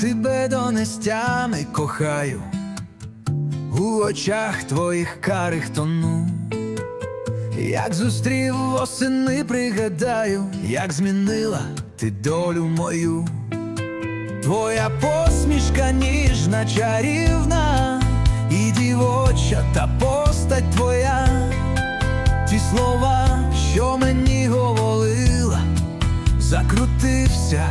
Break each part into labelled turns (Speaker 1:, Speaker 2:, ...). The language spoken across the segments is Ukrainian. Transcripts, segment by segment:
Speaker 1: Тебе до нестями кохаю, у очах твоїх карих тону. Як зустрів восени, пригадаю, як змінила ти долю мою. Твоя посмішка ніжна, чарівна, і дівоча та постать твоя, ті слова, що мені говорила, закрутився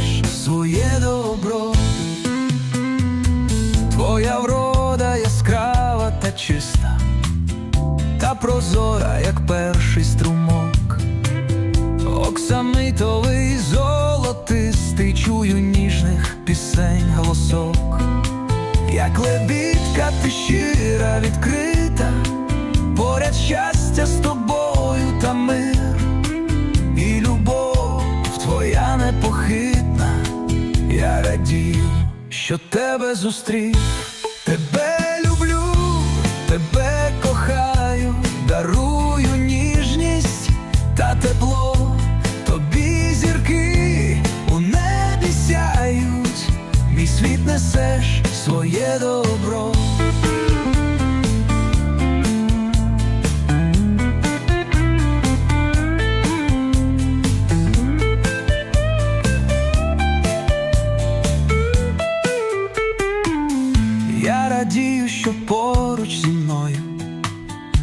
Speaker 1: несеш своє добро. Твоя врода яскрава та чиста, та прозора, як перший струмок. Оксамитовий золотистий, чую ніжних пісень голосок, як лебідка ти щира відкрита, поряд щастя з тобою та мир, що тебе зустрів, тебе люблю, тебе кохаю, дарую ніжність та тепло, тобі зірки у небі сяють, мій світ несеш своє добро. Радію, що поруч зі мною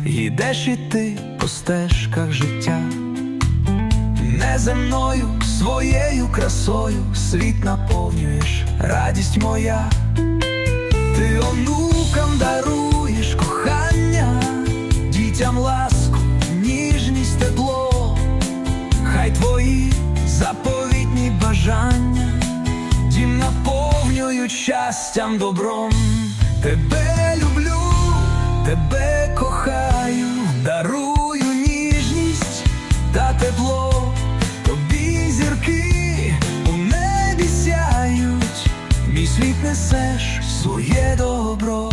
Speaker 1: Йдеш і ти по стежках життя, неземною своєю красою світ наповнюєш, радість моя, ти онукам даруєш кохання, дітям ласку, ніжність, тепло, хай твої заповітні бажання дім наповнюють щастям добром. Тебе люблю, тебе кохаю, дарую ніжність та тепло, тобі зірки у небі сяють, мій світ несеш своє добро.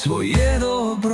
Speaker 1: Своє добро.